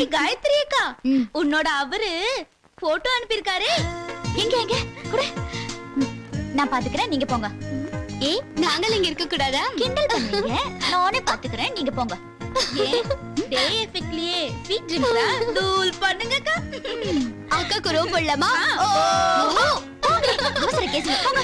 ஹே காயத்ரி அக்கா. உன்னோட அவரு போட்டோ அனுப்பியிருக்காரு. எங்க எங்க? குடு. நான் பாத்துக்கிறேன் நீங்க போங்க. ஏய் நாங்கள் இங்க இருக்க கூடாதா? கிண்டல் பண்ணீங்க நானே பாத்துக்கிறேன் நீங்க போங்க. டே எஃபெக்ட்லயே. ஸ்வீட் ட்ரிங்க்ஸா தூள் பண்ணுங்க அக்கா. அக்காக்கு ரொம்ப போடலாமா? அவசர கேஸ் போங்க.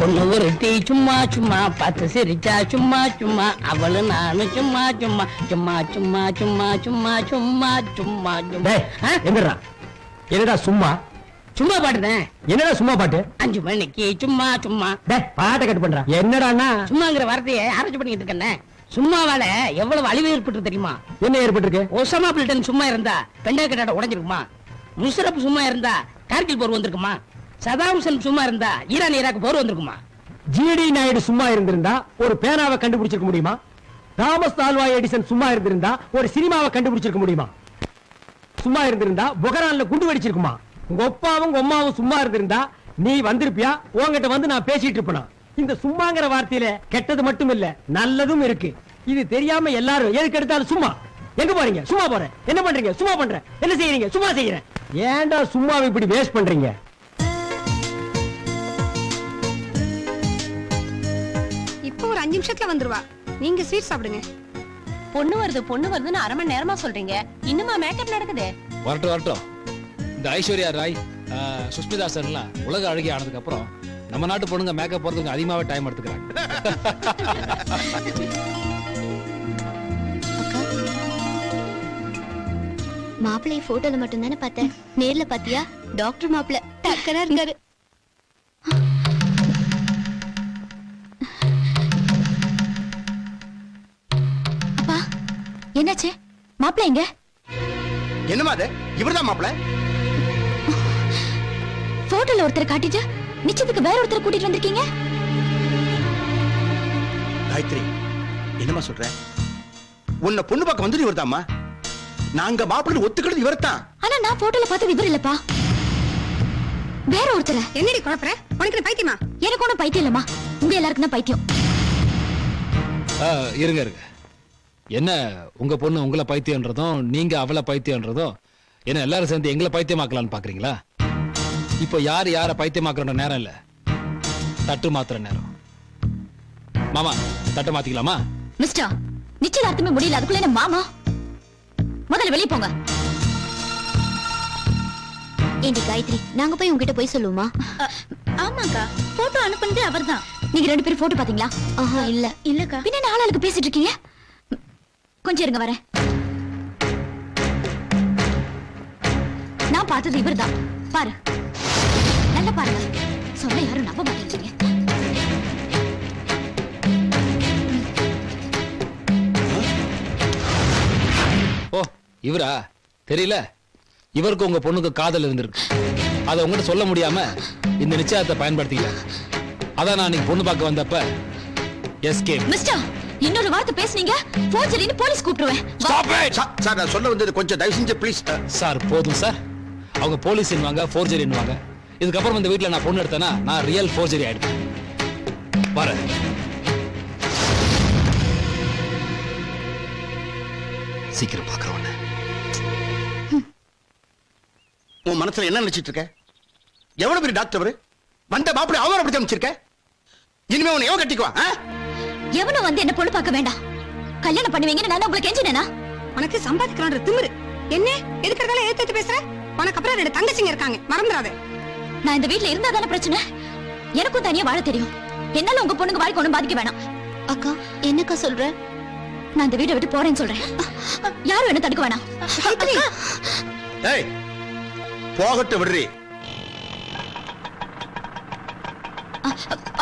பொண்ணு ஒருத்தி சும்மா சும்மா பார்த்து சிரிச்சா சும்மா சும்மா அவளு நானும் சும்மா சும்மா சும்மா சும்மா சும்மா சும்மா சும்மா சும்மா சும்மா? எங்கடா என்னடா? சும்மா? சும்மா பாடுறேன் என்னடா சும்மா பாட்டு? அஞ்சு மணிக்கு சும்மா சும்மா. பாட்டை கட் பண்றா. என்னடான்னா? சும்மாங்கிற வார்த்தையை ஆராய்ச்சி பண்ணிட்டு இருக்கேன் சும்மாவால எவ்வளவு அழிவு ஏற்பட்டு தெரியுமா? என்ன ஏற்பட்டிருக்கு? ஒசாமா பில்டன் சும்மா இருந்தா பெண்டா கட்டாட உடைஞ்சிருக்குமா? முஷரப் சும்மா இருந்தா கார்கில் போர் வந்திருக்குமா? சதாம் சும்மா இருந்தா ஈரான் ஈராக் போர் வந்திருக்குமா? ஜிடி நாயுடு சும்மா இருந்திருந்தா ஒரு பேனாவை கண்டுபிடிச்சிருக்க முடியுமா? தாமஸ் தால்வா எடிசன் சும்மா இருந்திருந்தா ஒரு சினிமாவை கண்டுபிடிச்சிருக்க முடியுமா? சும்மா இருந்திருந்தா புகரான்ல குண்டு வெடிச்சிருக்குமா? உங்க அப்பாவும் உங்க அம்மாவும் சும்மா இருந்திருந்தா நீ வந்திருப்பியா? உன்கிட்ட வந்து நான் பேசிட்டு இருப்பேனா? இந்த சும்மாங்கிற வார்த்தையில கெட்டது மட்டும் இல்ல நல்லதும் இருக்கு. இது தெரியாம எல்லாரும் எதுக்கு எடுத்தாலும் சும்மா. எங்க போறீங்க? சும்மா போறேன். என்ன பண்றீங்க? சும்மா பண்றேன். என்ன செய்யறீங்க? சும்மா செய்யறேன். ஏன்டா சும்மாவை இப்படி வேஸ்ட் பண்றீங்க? ஒரு அஞ்சு நிமிஷத்துல வந்துருவா. நீங்க ஸ்வீட் சாப்பிடுங்க. பொண்ணு வருது பொண்ணு வருதுன்னு அரை மணி நேரமா சொல்றீங்க. இன்னுமா மேக்கப் நடக்குது? வரட்டும் வரட்டும். இந்த ஐஸ்வர்யா ராய் சுஷ்மிதா சென்லாம் உலக அழகி ஆனதுக்கு அப்புறம் நம்ம நாட்டு பொண்ணுங்க மேக்கப் போறதுக்கு அதிகமாவே டைம் எடுத்துக்கிறாங்க. மாப்பிள்ளை போட்டோல மட்டும் தானே பார்த்தேன். நேர்ல பாத்தியா? டாக்டர் மாப்பிள்ள டக்கரா இருக்காரு. என்னாச்சு? மாப்பிள்ளை எங்க? என்னமா அது? இவர்தான் மாப்பிள? போட்டோல ஒருத்தர் காட்டிட்டு நிச்சயத்துக்கு வேற ஒருத்தர் கூட்டிட்டு வந்திருக்கீங்க? காயத்ரி என்னமா சொல்ற? உன்னை பொண்ணு பார்க்க வந்து இவர்தாம்மா. நாங்க மாப்பிள்ளை ஒத்துக்கிறது இவர்தான். ஆனா நான் போட்டோல பார்த்தது இவர் இல்லப்பா. வேற ஒருத்தர். என்னடி குழப்பற? உனக்கு பைத்தியமா? எனக்கு ஒண்ணும் பைத்தியம் இல்லம்மா. உங்க எல்லாருக்கும் தான் பைத்தியம். ஆஹ், இருங்க இருங்க. என்ன உங்க பொண்ணு உங்களை பைத்தியன்றதும் நீங்க அவளை பைத்தியன்றதும் என்ன எல்லாரும் சேர்ந்து எங்களை பைத்தியமாக்கலாம்னு பாக்குறீங்களா? இப்போ யார் யாரை பைத்தியமாக்குற நேரம் இல்ல. தட்டு மாத்துற நேரம். மாமா தட்டு மாத்திக்கலாமா? மிஸ்டர் நிச்சயதார்த்தமே முடியல. அதுக்குள்ள என்ன மாமா? முதல்ல வெளிய போங்க. ஏண்டி காயத்ரி நாங்க போய் உங்ககிட்ட போய் சொல்லுவோமா? ஆமாக்கா. போட்டோ அனுப்புனதே அவர்தான். நீங்க ரெண்டு பேரும் போட்டோ பாத்தீங்களா? ஆஹா இல்ல. இல்லக்கா. பின்ன என்ன ஆளாளுக்கு பேசிட்டு இருக்கீங்க? கொஞ்சம் இருங்க வரேன். நான் பார்த்தது இவர்தான். பாரு. நல்லா பாருங்க. சொல்ல யாரும் நம்ப மாட்டேங்கிறீங்க. ஓ இவரா? தெரியல. இவருக்கு உங்க பொண்ணுக்கு காதல் இருந்திருக்கு. அதை உங்ககிட்ட சொல்ல முடியாம இந்த நிச்சயத்தை பயன்படுத்திக்கல. அதான் நான் இன்னைக்கு பொண்ணு பார்க்க வந்தப்ப எஸ்கே மிஸ்டர் இன்னொரு வார்த்தை பேசுனீங்க? போர்ஜரின்னு போலீஸ் கூப்பிடுவேன் வா. சா- சார் நான் சொல்ல வந்தது கொஞ்சம் தயவு செஞ்சு ப்ளீஸ் சார் போதும் சார் அவங்க போலீஸ் வாங்க ஃபோர்ஜரி வாங்க இதுக்கப்புறம் இந்த வீட்ல நான் பொண்ணு எடுத்தேன்னா நான் ரியல் ஃபோர்ஜரி ஆயிடுவேன். வரேன். சீக்கிரம் பார்க்குறோம் உன் மனசுல என்ன நினைச்சிட்டு இருக்க? எவ்வளவு பெரிய டாக்டர் அவரு? வந்த மாப்பிள்ளை அவரை அமைச்சிருக்க இனிமே உன்னை எவன் கட்டிக்குவா ஆ? எவனும் வந்து என்ன பொண்ணு பார்க்க வேண்டாம். கல்யாணம் பண்ணுவீங்கன்னு நான் உங்களுக்கு கெஞ்சினேனா? உனக்கு சம்பாதிக்கலான்ற திமிரு. என்ன? எதுக்கறதால ஏத்து பேசுற? உனக்கு அப்புறம் ரெண்டு தங்கச்சிங்க இருக்காங்க. மறந்துடாத நான் இந்த வீட்ல இருந்தா தானே பிரச்சனை? எனக்கும் தனியா வாழ தெரியும். என்னால உங்க பொண்ணுங்க வாழ்க்கை ஒண்ணும் பாதிக்க வேணாம். அக்கா என்னக்கா சொல்ற? நான் இந்த வீட்டை விட்டு போறேன்னு சொல்றேன். யாரும் என்ன தடுக்க வேணாம். ஏய் போகட்டும் விடுறி.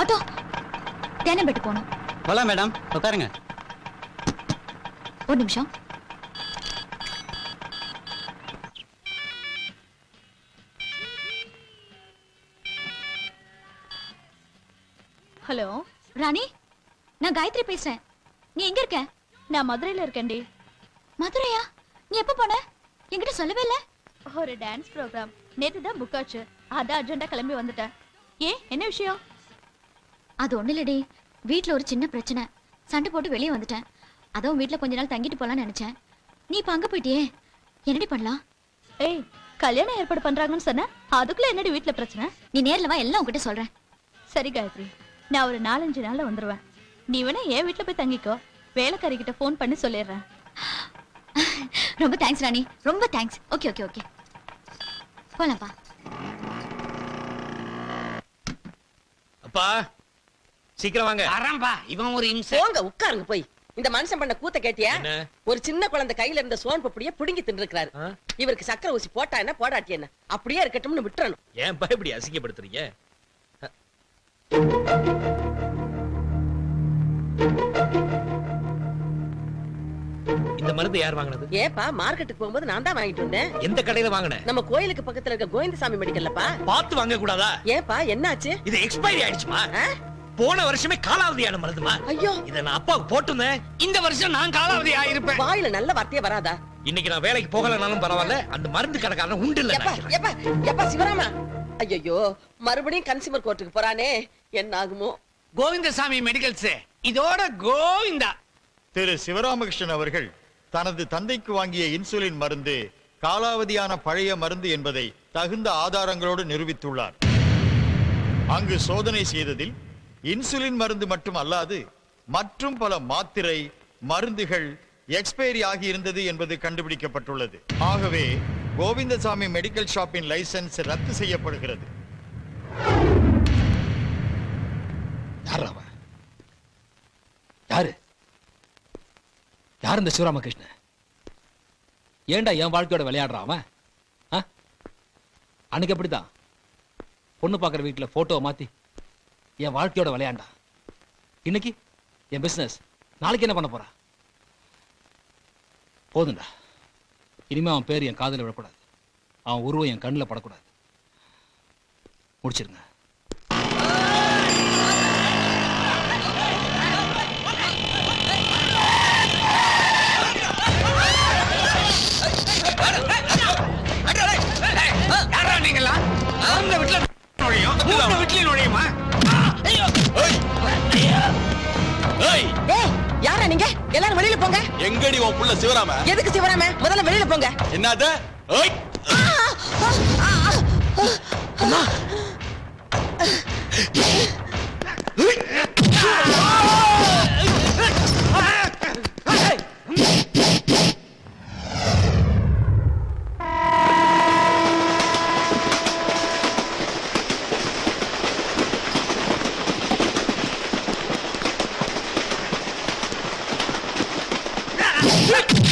ஆட்டோ. தேனம்பேட்டு போகணும். போலாம் மேடம். உட்காருங்க. ஒரு நிமிஷம். ஹலோ ராணி நான் காயத்ரி பேசுறேன். நீ எங்க இருக்க? நான் மதுரையில இருக்கேன்டி. மதுரையா? நீ எப்ப போன? என்கிட்ட சொல்லவே இல்ல. ஒரு டான்ஸ் ப்ரோக்ராம் நேத்து தான் புக் ஆச்சு. அதான் அர்ஜென்டா கிளம்பி வந்துட்டேன். ஏன்? என்ன விஷயம்? அது ஒண்ணு இல்லடி. வீட்ல ஒரு சின்ன பிரச்சனை. சண்டை போட்டு வெளியே வந்துட்டேன். அதான் வீட்ல கொஞ்ச நாள் தங்கிட்டு போலாம்னு நினைச்சேன். நீ இப்ப அங்க போயிட்டியே? என்னடி பண்ணலாம்? ஏய் கல்யாணம் ஏற்பாடு பண்றாங்கன்னு சொன்ன? அதுக்குள்ள என்னடி வீட்ல பிரச்சனை? நீ நேர்ல வா எல்லாம் உன்கிட்ட சொல்றேன். சரி காயத்ரி. நான் ஒரு நாலஞ்சு நாள்ல வந்துருவேன். நீ வேணா என் வீட்ல போய் தங்கிக்கோ. வேலைக்காரி கிட்ட ஃபோன் பண்ணி சொல்லிடுறேன். ரொம்ப தேங்க்ஸ் ராணி. ரொம்ப தேங்க்ஸ் ஓகே ஓகே ஓகே போலாம்ப்பா. அப்பா சீக்கிரம் வாங்க. வரம்பா இவன் ஒரு இம்சை. போங்க உட்காருங்க போய். இந்த மனுஷன் பண்ண கூத்த கேட்டியா? என்ன? ஒரு சின்ன குழந்தை கையில இருந்த சோன் பப்படிய புடுங்கி தின்னுருக்காரு ஆ? இவருக்கு சக்கரை ஊசி போட்டா என்ன போடாட்டி என்ன? அப்படியே இருக்கட்டும்னு விட்டுறணும். ஏன் பா இப்படி அசிங்கப்படுத்துறீங்க? இந்த மருந்து யார் வாங்கினது? ஏப்பா மார்க்கெட்டுக்கு போகும்போது நான் தான் வாங்கிட்டு வந்தேன். எந்த கடையில வாங்கின? நம்ம கோயிலுக்கு பக்கத்துல இருக்க கோவிந்தசாமி மெடிக்கல்லப்பா பார்த்து வாங்க கூடாதா? ஏப்பா என்னாச்சு? இது எக்ஸ்பைரி ஆயிடுச்சுமா? ஆ? போன வருஷமே காலாவதியான மருந்துமா? ஐயோ. இத நான் அப்பாவுக்கு போட்டுனேன் இந்த வருஷம் நான் காலாவதி ஆயிருப்பேன். வாயில நல்ல வார்த்தையே வராதா? இன்னைக்கு நான் வேலைக்கு போகலனாலும் பரவாயில்ல. அந்த மருந்து கடைக்காரன் உண்டு இல்ல எப்பா எப்பா எப்பா சிவராமா? ஐயோ மறுபடியும் கன்சியூமர் கோர்ட்டுக்கு போறானே. என்ன ஆகுமோ? கோவிந்தசாமி மெடிக்கல்ஸ். இதோட கோவிந்தா. திரு சிவராமகிருஷ்ணன் அவர்கள் தனது தந்தைக்கு வாங்கிய இன்சுலின் மருந்து காலாவதியான பழைய மருந்து என்பதை தகுந்த ஆதாரங்களோடு நிரூபித்துள்ளார். அங்கு சோதனை செய்ததில் இன்சுலின் மருந்து மட்டும் அல்லாது மற்றும் பல மாத்திரை மருந்துகள் எக்ஸ்பைரி ஆகி இருந்தது என்பது கண்டுபிடிக்கப்பட்டுள்ளது. ஆகவே கோவிந்தசாமி மெடிக்கல் ஷாப்பின் லைசென்ஸ் ரத்து செய்யப்படுகிறது. யார் யாரு? யார் இந்த சிவராமகிருஷ்ணன்? ஏன்டா என் வாழ்க்கையோட விளையாடுறான் அவன்? அன்னைக்கு அப்படிதான் பொண்ணு பார்க்குற வீட்டில் போட்டோவை மாத்தி என் வாழ்க்கையோட விளையாண்டா. இன்னைக்கு என் பிசினஸ் நாளைக்கு என்ன பண்ண போறா? போதுண்டா இனிமே அவன் பேர் என் காதல விழக்கூடாது. அவன் உருவம் என் கண்ணில் படக்கூடாது. முடிச்சிருங்க. எங்கடி உன் புள்ள சிவராம? எதுக்கு சிவராம? முதல்ல வெளியில போங்க. என்னது? shit!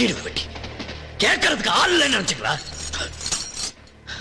கட்டிடுவேன் வெட்டி கேட்கறதுக்கு ஆள் இல்லைன்னு நினைச்சுக்கலாம்